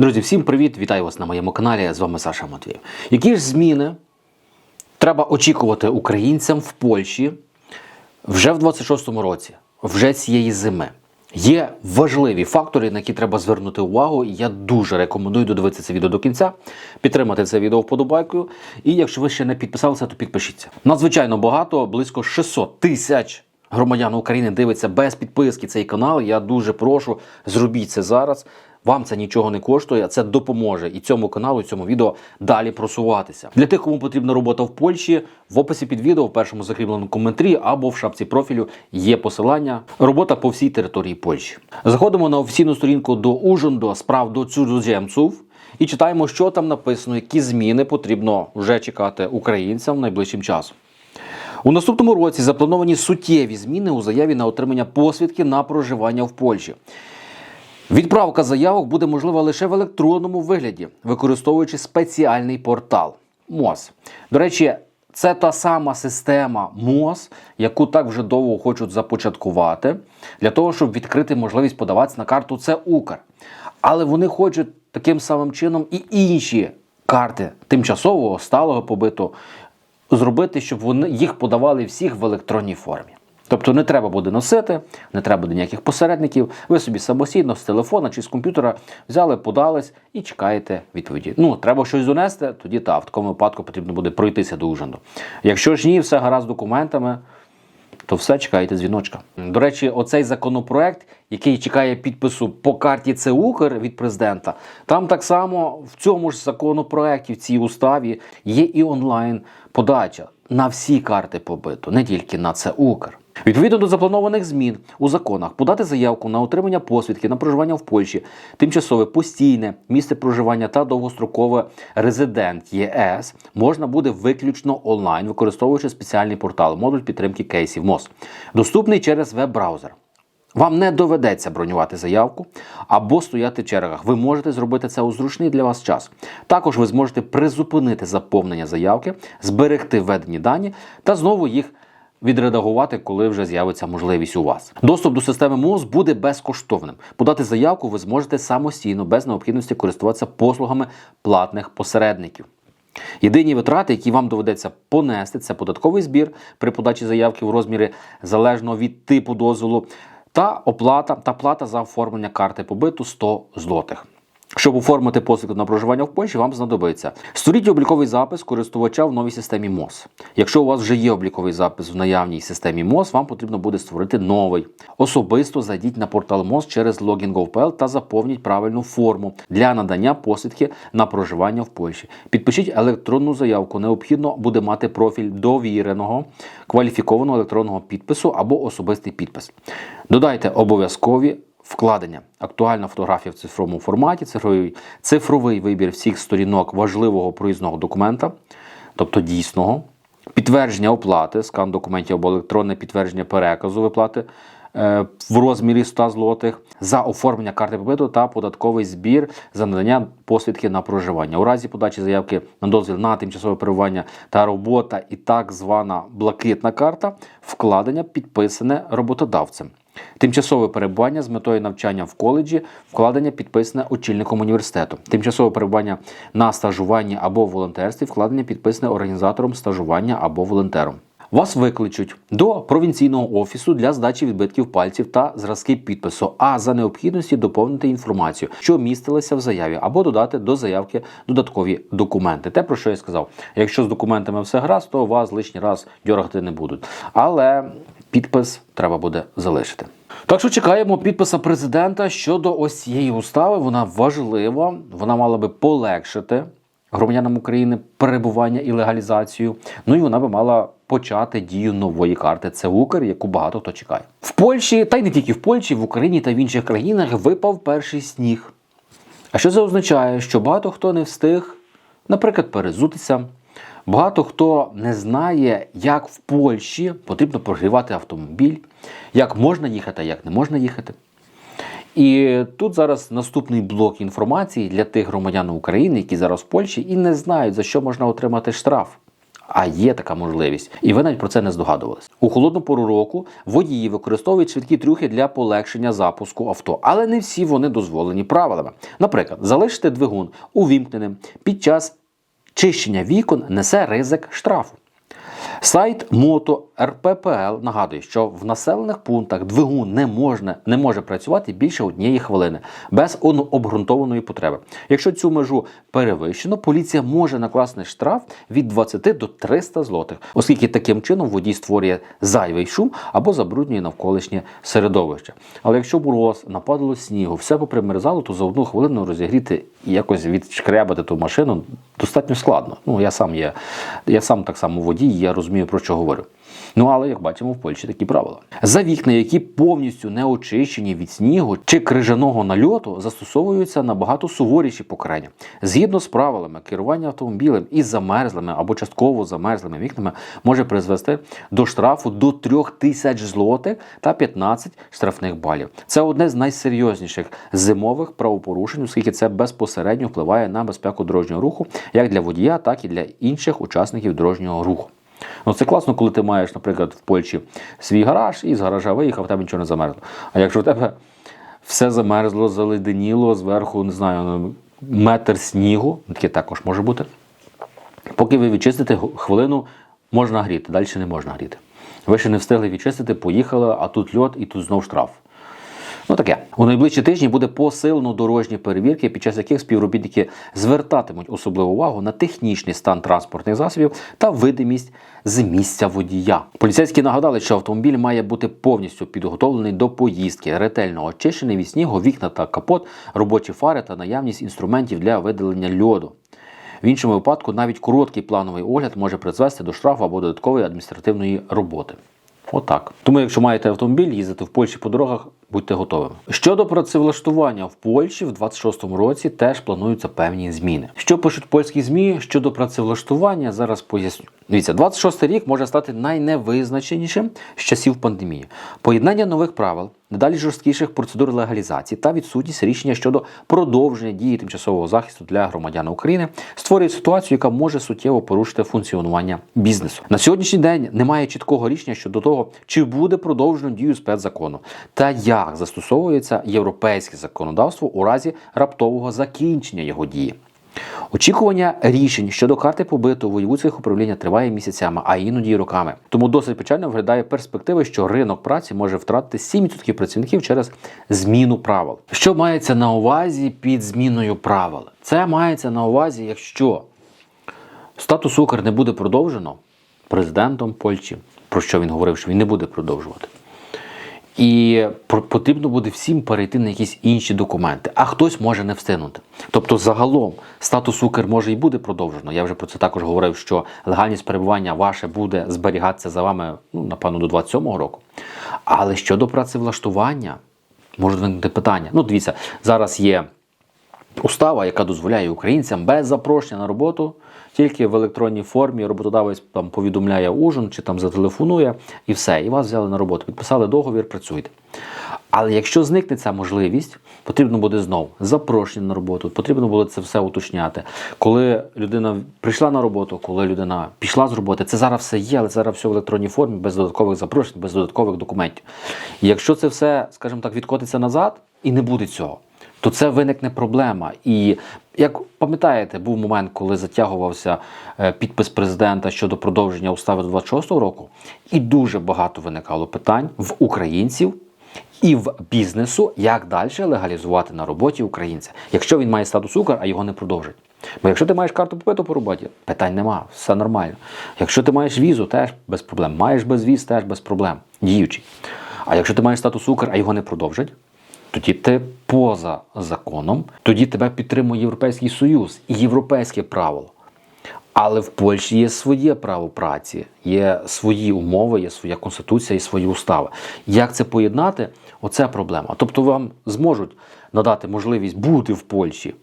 Друзі, всім привіт! Вітаю вас на моєму каналі. З вами Саша Матвєєв. Які ж зміни треба очікувати українцям в Польщі вже в 26-му році, вже цієї зими? Є важливі фактори, на які треба звернути увагу. і Я дуже рекомендую додивитися це відео до кінця, підтримати це відео вподобайкою. І якщо ви ще не підписалися, то підпишіться. Надзвичайно багато, близько 600 тисяч громадян України дивиться без підписки цей канал. Я дуже прошу, зробіть це зараз. Вам це нічого не коштує, це допоможе і цьому каналу, і цьому відео далі просуватися. Для тих, кому потрібна робота в Польщі, в описі під відео, в першому закріпленому коментарі або в шапці профілю є посилання. Робота по всій території Польщі. Заходимо на офіційну сторінку до Ужонду справ до цудземців і читаємо, що там написано, які зміни потрібно вже чекати українцям найближчим часом. У наступному році заплановані суттєві зміни у заяві на отримання посвідки на проживання в Польщі. Відправка заявок буде можлива лише в електронному вигляді, використовуючи спеціальний портал МОЗ. До речі, це та сама система МОЗ, яку так вже довго хочуть започаткувати, для того, щоб відкрити можливість подаватися на карту це Укр. Але вони хочуть таким самим чином і інші карти тимчасового сталого побиту зробити, щоб вони їх подавали всіх в електронній формі. Тобто не треба буде носити, не треба буде ніяких посередників. Ви собі самостійно з телефона чи з комп'ютера взяли, подались і чекаєте відповіді. Ну, треба щось донести, тоді та в такому випадку потрібно буде пройтися до ужинду. Якщо ж ні, все гаразд документами, то все чекайте дзвіночка. До речі, оцей законопроект, який чекає підпису по карті це Укр від президента, там так само в цьому ж законопроекті, в цій уставі є і онлайн подача на всі карти побиту, не тільки на це Укр. Відповідно до запланованих змін у законах подати заявку на отримання посвідки на проживання в Польщі, тимчасове постійне місце проживання та довгострокове резидент ЄС можна буде виключно онлайн, використовуючи спеціальний портал модуль підтримки кейсів МОЗ, доступний через веб-браузер. Вам не доведеться бронювати заявку або стояти в чергах. Ви можете зробити це у зручний для вас час. Також ви зможете призупинити заповнення заявки, зберегти введені дані та знову їх відредагувати, коли вже з'явиться можливість у вас. Доступ до системи МОЗ буде безкоштовним. Подати заявку ви зможете самостійно, без необхідності користуватися послугами платних посередників. Єдині витрати, які вам доведеться понести, це податковий збір при подачі заявки в розмірі залежно від типу дозволу, та оплата та плата за оформлення карти побиту 100 злотих. Щоб оформити посвідку на проживання в Польщі, вам знадобиться створіть обліковий запис користувача в новій системі МОЗ. Якщо у вас вже є обліковий запис в наявній системі МОЗ, вам потрібно буде створити новий. Особисто зайдіть на портал МОЗ через Login.gov.pl та заповніть правильну форму для надання посвідки на проживання в Польщі. Підпишіть електронну заявку. Необхідно буде мати профіль довіреного кваліфікованого електронного підпису або особистий підпис. Додайте обов'язкові Вкладення, актуальна фотографія в цифровому форматі, цифровий, цифровий вибір всіх сторінок важливого проїзного документа, тобто дійсного, підтвердження оплати, скан документів або електронне підтвердження переказу виплати е, в розмірі 100 злотих, за оформлення карти побиту та податковий збір за надання посвідки на проживання. У разі подачі заявки на дозвіл на тимчасове перебування та робота і так звана блакитна карта, вкладення підписане роботодавцем. Тимчасове перебування з метою навчання в коледжі, вкладення підписане очільником університету. Тимчасове перебування на стажуванні або волонтерстві, вкладення підписане організатором стажування або волонтером. Вас викличуть до провінційного офісу для здачі відбитків пальців та зразки підпису, а за необхідності доповнити інформацію, що містилася в заяві, або додати до заявки додаткові документи. Те, про що я сказав. Якщо з документами все гаразд, то вас лишній раз дьоргати не будуть. Але підпис треба буде залишити. Так що чекаємо підписа президента щодо ось цієї устави. Вона важлива, вона мала би полегшити громадянам України перебування і легалізацію. Ну і вона би мала почати дію нової карти. Це Укр, яку багато хто чекає. В Польщі, та й не тільки в Польщі, в Україні та в інших країнах випав перший сніг. А що це означає? Що багато хто не встиг, наприклад, перезутися. Багато хто не знає, як в Польщі потрібно прогрівати автомобіль, як можна їхати, а як не можна їхати. І тут зараз наступний блок інформації для тих громадян України, які зараз в Польщі і не знають, за що можна отримати штраф. А є така можливість, і ви навіть про це не здогадувались. У холодну пору року водії використовують швидкі трюхи для полегшення запуску авто, але не всі вони дозволені правилами. Наприклад, залишити двигун увімкненим під час чищення вікон несе ризик штрафу. Сайт Мото РППЛ нагадує, що в населених пунктах двигун не, можна, не може працювати більше однієї хвилини без обґрунтованої потреби. Якщо цю межу перевищено, поліція може накласти штраф від 20 до 300 злотих, оскільки таким чином водій створює зайвий шум або забруднює навколишнє середовище. Але якщо мороз, нападало снігу, все попримерзало, то за одну хвилину розігріти і якось відшкрябати ту машину достатньо складно. Ну я сам є, я сам так само водій, я розумію про що говорю. Ну але як бачимо, в Польщі такі правила. За вікна, які повністю не очищені від снігу чи крижаного нальоту, застосовуються набагато суворіші покарання. Згідно з правилами, керування автомобілем із замерзлими або частково замерзлими вікнами може призвести до штрафу до 3 тисяч злотих та 15 штрафних балів. Це одне з найсерйозніших зимових правопорушень, оскільки це безпосередньо впливає на безпеку дорожнього руху як для водія, так і для інших учасників дорожнього руху. Ну, це класно, коли ти маєш, наприклад, в Польщі свій гараж і з гаража виїхав, тебе нічого не замерзло. А якщо в тебе все замерзло, заледеніло, зверху, не знаю, ну, метр снігу, таке також може бути. Поки ви відчистите хвилину, можна гріти, далі не можна гріти. Ви ще не встигли відчистити, поїхали, а тут льот і тут знов штраф. Ну таке. У найближчі тижні буде посилено дорожні перевірки, під час яких співробітники звертатимуть особливу увагу на технічний стан транспортних засобів та видимість з місця водія. Поліцейські нагадали, що автомобіль має бути повністю підготовлений до поїздки, ретельно очищений від снігу, вікна та капот, робочі фари та наявність інструментів для видалення льоду. В іншому випадку навіть короткий плановий огляд може призвести до штрафу або додаткової адміністративної роботи. Отак. Тому, якщо маєте автомобіль, їздити в Польщі по дорогах, будьте готовими. Щодо працевлаштування в Польщі в 26-му році теж плануються певні зміни. Що пишуть польські змі щодо працевлаштування, зараз поясню. Дивіться, 26-й рік може стати найневизначенішим з часів пандемії. Поєднання нових правил, дедалі жорсткіших процедур легалізації та відсутність рішення щодо продовження дії тимчасового захисту для громадян України створює ситуацію, яка може суттєво порушити функціонування бізнесу. На сьогоднішній день немає чіткого рішення щодо того, чи буде продовжено дію спецзакону та як застосовується європейське законодавство у разі раптового закінчення його дії. Очікування рішень щодо карти побиту воєвудських управління триває місяцями, а іноді й роками. Тому досить печально виглядає перспективи, що ринок праці може втратити 7% працівників через зміну правил. Що мається на увазі під зміною правил? Це мається на увазі, якщо статус Укр не буде продовжено президентом Польщі, про що він говорив, що він не буде продовжувати. І потрібно буде всім перейти на якісь інші документи, а хтось може не встигнути. Тобто, загалом статус Укр може і буде продовжено. Я вже про це також говорив, що легальність перебування ваше буде зберігатися за вами, ну, напевно, до 27-го року. Але щодо працевлаштування, можуть виникнути питання. Ну, дивіться, зараз є устава, яка дозволяє українцям без запрошення на роботу, тільки в електронній формі роботодавець там повідомляє ужин чи там зателефонує, і все, і вас взяли на роботу. Підписали договір, працюйте. Але якщо зникне ця можливість, потрібно буде знов запрошення на роботу, потрібно буде це все уточняти. Коли людина прийшла на роботу, коли людина пішла з роботи, це зараз все є, але зараз все в електронній формі, без додаткових запрошень, без додаткових документів. І якщо це все, скажімо так, відкотиться назад і не буде цього, то це виникне проблема. І як пам'ятаєте, був момент, коли затягувався е, підпис президента щодо продовження устави до 26-го року, і дуже багато виникало питань в українців. І в бізнесу, як далі легалізувати на роботі українця, якщо він має статус Укр, а його не продовжить. Бо якщо ти маєш карту попиту по роботі, питань нема, все нормально. Якщо ти маєш візу, теж без проблем. Маєш без віз, теж без проблем. Діючий. А якщо ти маєш статус Укр, а його не продовжать, тоді ти поза законом, тоді тебе підтримує Європейський Союз і європейське правило. Але в Польщі є своє право праці, є свої умови, є своя конституція і свої устави. Як це поєднати? Оце проблема. Тобто вам зможуть надати можливість бути в Польщі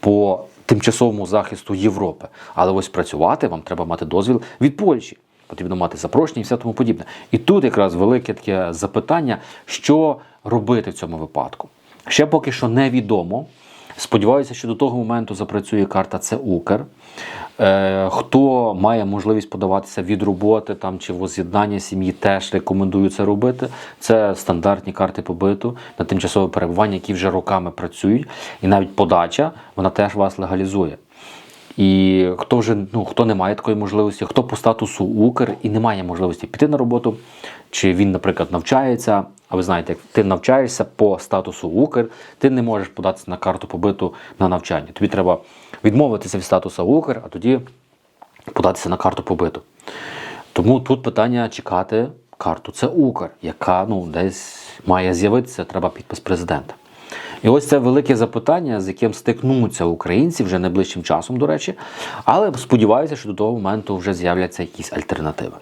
по тимчасовому захисту Європи, але ось працювати вам треба мати дозвіл від Польщі. Потрібно мати запрошення і все тому подібне. І тут якраз велике таке запитання, що робити в цьому випадку. Ще поки що невідомо, Сподіваюся, що до того моменту запрацює карта це Укр. Е, хто має можливість подаватися від роботи там чи воз'єднання сім'ї, теж рекомендую це робити. Це стандартні карти побиту на тимчасове перебування, які вже роками працюють, і навіть подача вона теж вас легалізує. І хто вже ну хто не має такої можливості, хто по статусу Укр і не має можливості піти на роботу, чи він, наприклад, навчається. А ви знаєте, як ти навчаєшся по статусу Укр, ти не можеш податися на карту побиту на навчання. Тобі треба відмовитися від статусу Укр, а тоді податися на карту побиту. Тому тут питання чекати карту. Це Укр, яка ну, десь має з'явитися, треба підпис президента. І ось це велике запитання, з яким стикнуться українці вже найближчим часом, до речі. Але сподіваюся, що до того моменту вже з'являться якісь альтернативи.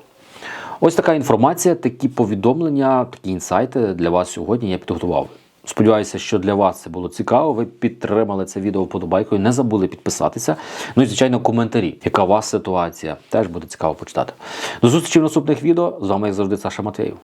Ось така інформація, такі повідомлення, такі інсайти для вас сьогодні я підготував. Сподіваюся, що для вас це було цікаво. Ви підтримали це відео вподобайкою, не забули підписатися. Ну і звичайно, коментарі. Яка у вас ситуація? Теж буде цікаво почитати. До зустрічі в наступних відео. З вами як завжди Саша Матвєєв.